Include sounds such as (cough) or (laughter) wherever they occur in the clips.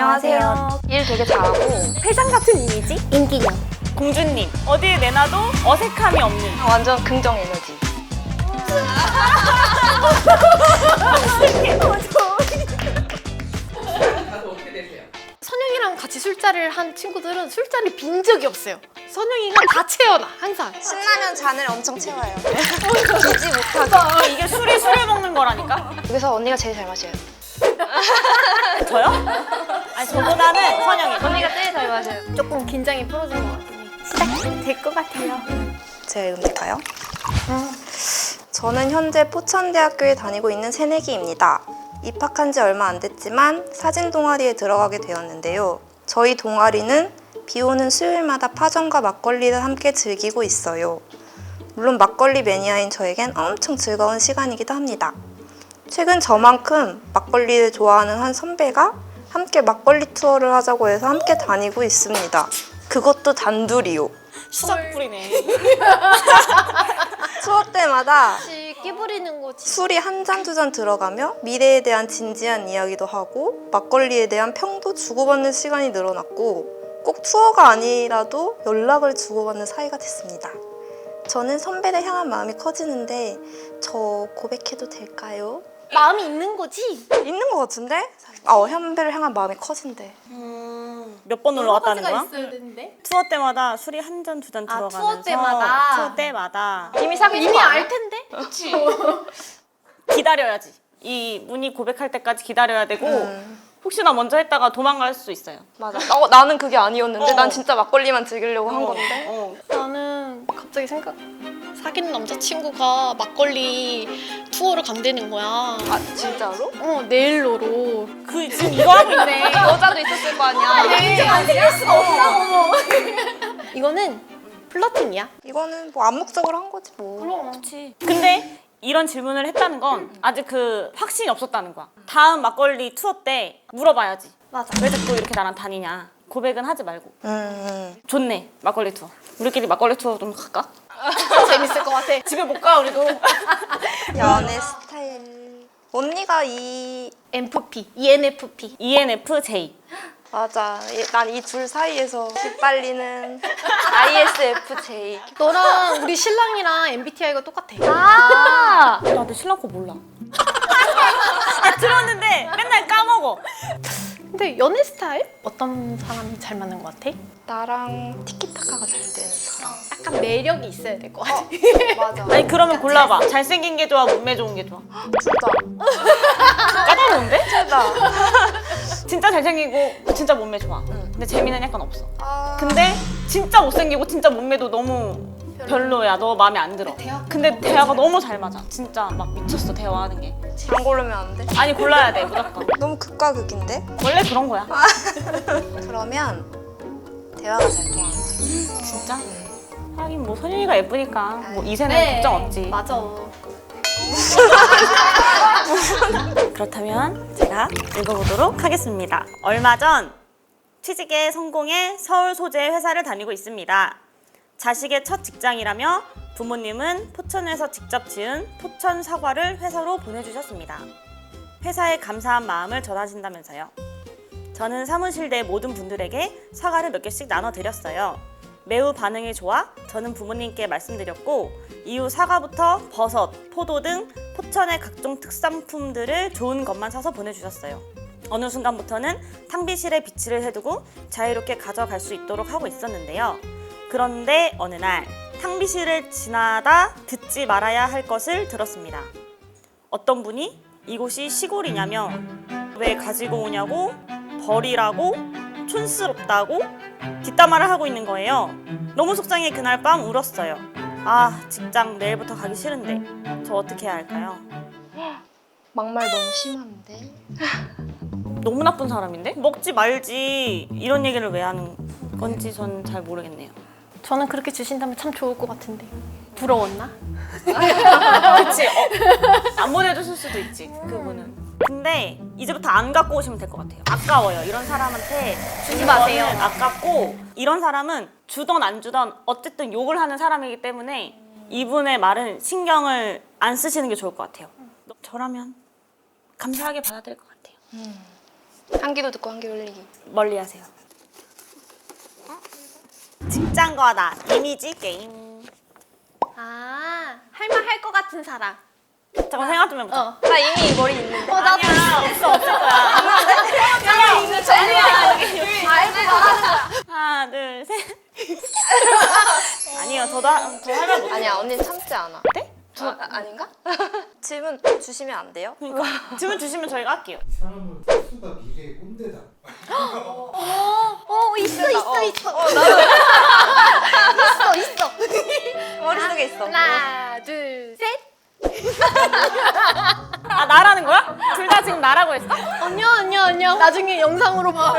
안녕하세요. 일 되게 잘하고 회장 같은 이미지? 인기녀. 공주님 어디에 내놔도 어색함이 없는 완전 긍정 에너지. 선영이랑 같이 술자리를 한 친구들은 술자리 빈 적이 없어요. 선영이가 다 채워놔, 항상. 신라면 잔을 엄청 채워요. 기지 못하고. 어, 이게 술이 술을 먹는 거라니까 여기서 언니가 제일 잘 마셔요. 저요? 아니 저보다는 선영이 언니가 제일 잘 마셔요. 조금 긴장이 풀어진 것 같으니 시작이 될것 같아요. 제 읽을까요? 저는 현재 포천대학교에 다니고 있는 새내기입니다. 입학한 지 얼마 안 됐지만 사진 동아리에 들어가게 되었는데요. 저희 동아리는 비 오는 수요일마다 파전과 막걸리를 함께 즐기고 있어요. 물론 막걸리 매니아인 저에겐 엄청 즐거운 시간이기도 합니다. 최근 저만큼 막걸리를 좋아하는 한 선배가 함께 막걸리 투어를 하자고 해서 함께 다니고 있습니다. 그것도 단둘이요. 시작 뿌리네 (laughs) 투어 때마다 끼부리는 거지? 술이 한 잔 두 잔 들어가며 미래에 대한 진지한 이야기도 하고 막걸리에 대한 평도 주고받는 시간이 늘어났고 꼭 투어가 아니라도 연락을 주고받는 사이가 됐습니다. 저는 선배를 향한 마음이 커지는데 저 고백해도 될까요? 마음이 있는 거지? 있는 것 같은데? 어, 선배를 향한 마음이 커진대. 몇 번 놀러 갔다는 거야? 있어야 되는데. 투어 때마다 술이 한 잔 두 잔 아, 들어가면서 투어 때마다? 투어 때마다 이미 사귀는 이미? 알 텐데? (laughs) 기다려야지 이 문이 고백할 때까지 기다려야 되고 음. 혹시나 먼저 했다가 도망갈 수 있어요 맞아. 어, 나는 그게 아니었는데 어. 난 진짜 막걸리만 즐기려고 한 건데. 어. 나는 갑자기 생각 사귀는 남자친구가 막걸리 투어를 간다는 거야. 아 진짜로? 어 내일로로. 그 지금 이거 하고 있네 여자도 있었을 거 아니야. 안 생길 수가 없어. 이거는 플러팅이야. 이거는 뭐 암묵적으로 한 거지 뭐. 그럼. 근데 이런 질문을 했다는 건 아직 그 확신이 없었다는 거야 다음 막걸리 투어 때 물어봐야지 맞아. 왜 자꾸 이렇게 나랑 다니냐 고백은 하지 말고 음, 음. 좋네 막걸리 투어 우리끼리 막걸리 투어 좀 갈까? 재밌을 것 같아. 집에 못 가 우리도 연애 스타일. 언니가 이 MFP, ENFP. ENFJ 맞아. 난 이 둘 사이에서 빗발리는 ISFJ. 너랑 우리 신랑이랑 MBTI가 똑같아. 아, 나내 신랑 거 몰라 아, 들었는데 맨날 까먹어 근데 연애 스타일? 어떤 사람이 잘 맞는 것 같아? 나랑 티키타카가 잘 되는 사람. 약간 매력이 있어야 될 것 같아. 맞아. 아니 그러면 골라봐 잘생긴 게 좋아 몸매 좋은 게 좋아 진짜. 까다로운데? 최다. 진짜 잘생기고 진짜 몸매 좋아 근데 재미는 약간 없어 아, 근데 진짜 못생기고 진짜 몸매도 너무 별로야 너 마음에 안 들어 대화 근데 대화가 너무 잘 맞아 진짜 막 미쳤어 대화하는 게 안 고르면 안 돼? 아니 골라야 돼 무조건 (laughs) 너무 극과 극인데? 원래 그런 거야 (laughs) 그러면 대화가 잘 통하는 거야. 진짜? 하긴 뭐 선윤이가 예쁘니까 뭐 이세는 걱정 없지 맞아. (laughs) 그렇다면 제가 읽어보도록 하겠습니다. 얼마 전 취직에 성공해 서울 소재 회사를 다니고 있습니다. 자식의 첫 직장이라며 부모님은 포천에서 직접 지은 포천 사과를 회사로 보내주셨습니다. 회사에 감사한 마음을 전하신다면서요. 저는 사무실 내 모든 분들에게 사과를 몇 개씩 나눠드렸어요. 매우 반응이 좋아 저는 부모님께 말씀드렸고 이후 사과부터 버섯, 포도 등 포천의 각종 특산품들을 좋은 것만 사서 보내주셨어요. 어느 순간부터는 탕비실에 비치를 해두고 자유롭게 가져갈 수 있도록 하고 있었는데요. 그런데 어느 날 탕비실을 지나다 듣지 말아야 할 것을 들었습니다. 어떤 분이 이곳이 시골이냐며 왜 가지고 오냐고 버리라고 촌스럽다고 뒷담화를 하고 있는 거예요. 너무 속상해 그날 밤 울었어요. 아 직장 내일부터 가기 싫은데 저 어떻게 해야 할까요? 막말 너무 심한데? 너무 나쁜 사람인데? 먹지 말지 이런 얘기를 왜 하는 건지 전 잘 모르겠네요. 저는 그렇게 주신다면 참 좋을 것 같은데. 부러웠나? (laughs) 그치? 어, 안 보내줬을 수도 있지 그분은. 근데 이제부터 안 갖고 오시면 될 것 같아요. 아까워요. 이런 사람한테 주지 마세요. 아깝고 이런 사람은 주던 안 주던 어쨌든 욕을 하는 사람이기 때문에 이분의 말은 신경을 안 쓰시는 게 좋을 것 같아요. 저라면 감사하게 받아들일 것 같아요. 한기도 듣고 한기 흘리기. 멀리 하세요. 직장과 나 이미지 게임. 아, 할 말 할 것 같은 사람. 잠깐 생각 좀 해보자. 어. 나 이미 머리 있는데. 어, 나도 아니야 없어 없을 (laughs) 거야. 하나 둘 셋. (laughs) 아니요 저도 저 할말 못해. 아니야, 언니 참지 않아. 네? 저, 아, 아닌가? (laughs) 질문 주시면 안 돼요? 그러니까 (laughs) 질문 주시면 저희가 할게요. 이 사람은 수가 미래의 꼰대다. 어, (laughs) 있어, 있어, 있어. 있어, 있어. 머릿속에 있어. 하나, 둘, 셋. 아 나라는 거야? 둘 다 지금 나라고 했어? 안녕, 안녕, 안녕. 나중에 영상으로 봐.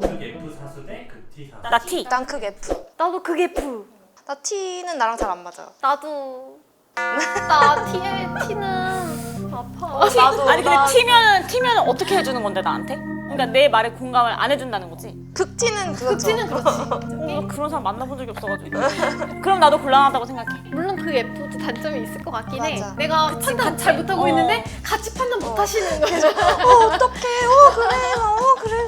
극 F 사수 대 극 T 사수. 나 T. 난 크게 F. 나도 그게 F. 나 T는 나랑 잘 안 맞아요. 나도. 나 T의 T는 아파. 나도. 아니 근데 나 T면 T면 어떻게 해주는 건데 나한테? 그러니까 내 말에 공감을 안 해준다는 거지. 극 T는 그렇죠. T는 그렇지. 어, 그런 사람 만나본 적이 없어가지고. 그럼 나도 곤란하다고 생각해. 물론 그 F도 단점이 있을 것 같긴 해. 맞아. 내가 판단 잘 못하고 어. 있는데 같이 판단 못 하시는 (laughs) 거죠. 어 어떡해. 어 그래. 어 그래.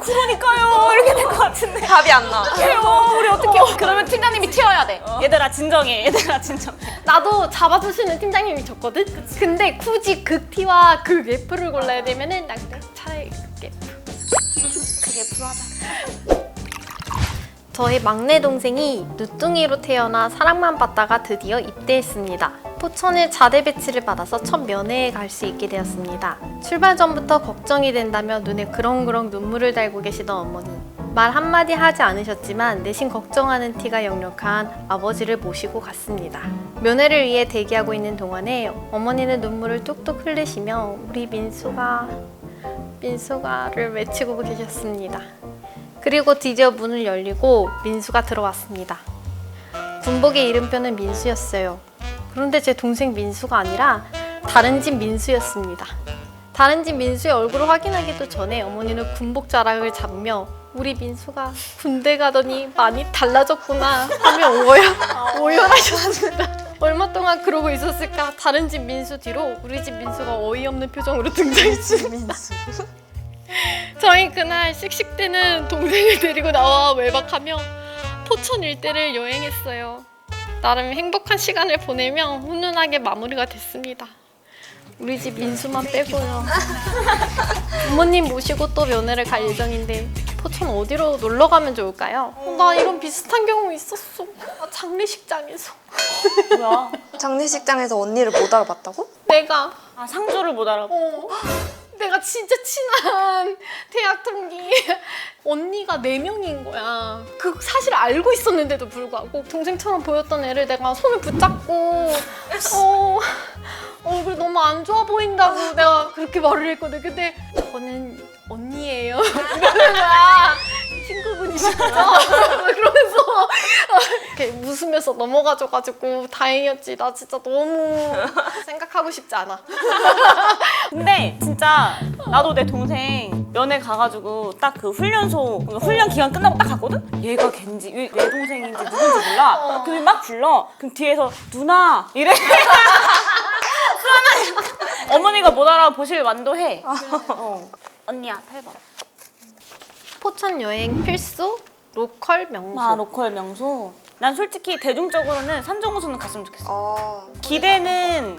그러니까요 이렇게 될 것 같은데. 답이 안 나. 어떡해요 우리 어떡해요. 그러면 팀장님이 튀어야 돼. 얘들아 진정해. 얘들아 진정해. 나도 잡아주시는 팀장님이 좋거든. 근데 굳이 극 T와 극 F를 골라야 되면은 난 차라리 극 F. 그게 불하다. 저의 막내 동생이 누뚱이로 태어나 사랑만 받다가 드디어 입대했습니다. 포천에 자대 배치를 받아서 첫 면회에 갈 수 있게 되었습니다. 출발 전부터 걱정이 된다며 눈에 그렁그렁 눈물을 달고 계시던 어머니. 말 한마디 하지 않으셨지만 내심 걱정하는 티가 역력한 아버지를 모시고 갔습니다. 면회를 위해 대기하고 있는 동안에 어머니는 눈물을 뚝뚝 흘리시며 우리 민수가 민수가를 외치고 계셨습니다. 그리고 드디어 문을 열리고 민수가 들어왔습니다. 군복의 이름표는 민수였어요. 그런데 제 동생 민수가 아니라 다른 집 민수였습니다. 다른 집 민수의 얼굴을 확인하기도 전에 어머니는 군복 자락을 잡으며 우리 민수가 군대 가더니 많이 달라졌구나 하며 오열, 오열하셨습니다. 얼마 동안 그러고 있었을까 다른 집 민수 뒤로 우리 집 민수가 어이없는 표정으로 등장했습니다. 저희 그날 씩씩 때는 동생을 데리고 나와 외박하며 포천 일대를 여행했어요. 나름 행복한 시간을 보내며 훈훈하게 마무리가 됐습니다. 우리 집 민수만 빼고요. 부모님 모시고 또 면회를 갈 예정인데 포천 어디로 놀러 가면 좋을까요? 어, 나 이런 비슷한 경우 있었어. 아, 장례식장에서 뭐야? 장례식장에서 언니를 못 알아봤다고? 내가 아 상조를 못 알아. 어, 내가 진짜 친한 대학 동기 언니가 네 명인 거야. 그 사실 알고 있었는데도 불구하고 동생처럼 보였던 애를 내가 손을 붙잡고 어, 얼굴 너무 안 좋아 보인다고 내가 그렇게 말을 했거든. 근데 저는 언니예요. (laughs) 이러는. 친구분이시죠? 그러면서 (laughs) 이렇게 웃으면서 넘어가줘가지고 다행이었지. 나 진짜 너무 생각하고 싶지 않아. (laughs) 근데 진짜 나도 내 동생 면회 가가지고 딱 그 훈련소 훈련 기간 끝나고 딱 갔거든? 얘가 걘지 얘- 내 동생인지 누군지 몰라 그럼 막 불러 그럼 뒤에서 누나 이래 (laughs) 어머니가 못 알아보실 만도 해 어. 언니야 8번 포천 여행 필수 로컬 명소. 아 로컬 명소 난 솔직히 대중적으로는 산정호수는 갔으면 좋겠어 어. 기대는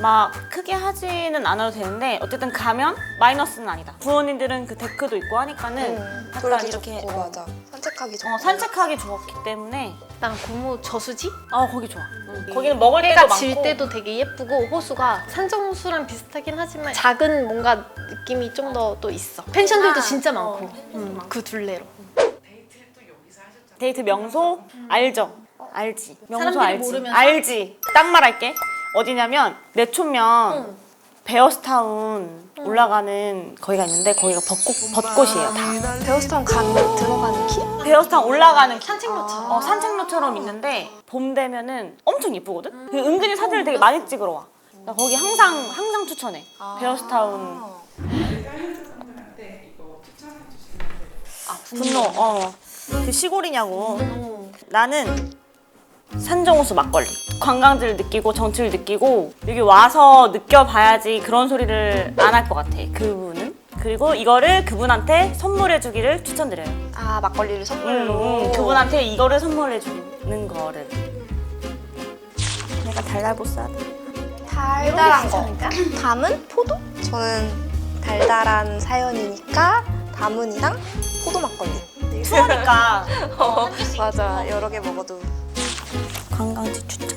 막 크게 하지는 않아도 되는데 어쨌든 가면 마이너스는 아니다. 부모님들은 그 데크도 있고 하니까는 응. 약간 그래도 이렇게 좋고, 어, 맞아. 산책하기 좋고. 어, 산책하기 좋았기 때문에 난 고무 저수지? 아 거기 좋아. 응. 거기는 먹을 때도 해가 많고 질 때도 되게 예쁘고 호수가 산정호수랑 비슷하긴 하지만 작은 뭔가 느낌이 좀 더 또 있어. 펜션들도 진짜 많고 음, 그 둘레로. 데이트 명소 알죠? 알지. 명소 사람들이 알지. 모르면서? 알지. 딱 말할게. 어디냐면 내초면 베어스타운 올라가는 거기가 있는데 거기가 벚꽃 벚꽃이에요. 다. 베어스타운 간 들어가는 길? 베어스타운 올라가는 길. 산책로처럼. 어, 산책로처럼 있는데 봄 되면은 엄청 예쁘거든. 그 은근히 사진을 되게 많이 찍으러 와. 나 거기 항상 항상 추천해. 베어스타운 분노. 어. 그 시골이냐고. 나는 산정호수 막걸리. 관광지를 느끼고 정취를 느끼고 여기 와서 느껴봐야지 그런 소리를 안 할 것 같아. 그분은 그리고 이거를 그분한테 선물해 주기를 추천드려요. 아 막걸리를 음, 선물로. 음, 그분한테 이거를 선물해 주는 거를. 내가 달달보싸. 달달한 거. 담은 포도? 저는 달달한 사연이니까 담은이랑 포도 막걸리. 추우니까 (laughs) 맞아. 여러 개 먹어도 관광지 추천.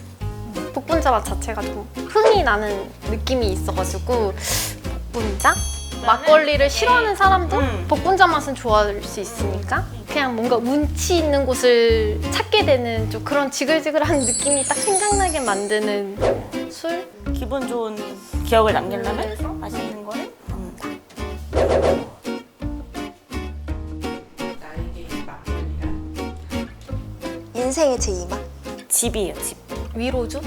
복분자 맛 자체가 좀 흥이 나는 느낌이 있어가지고 복분자? 막걸리를 싫어하는 사람도 음. 복분자 맛은 좋아할 수 있으니까 그냥 뭔가 운치 있는 곳을 찾게 되는 좀 그런 지글지글한 느낌이 딱 생각나게 만드는 술? 기분 좋은 기억을 남기려면? 맛있는 거를 먹는다. 인생의 제2맛. 집이에요, 집. 위로주?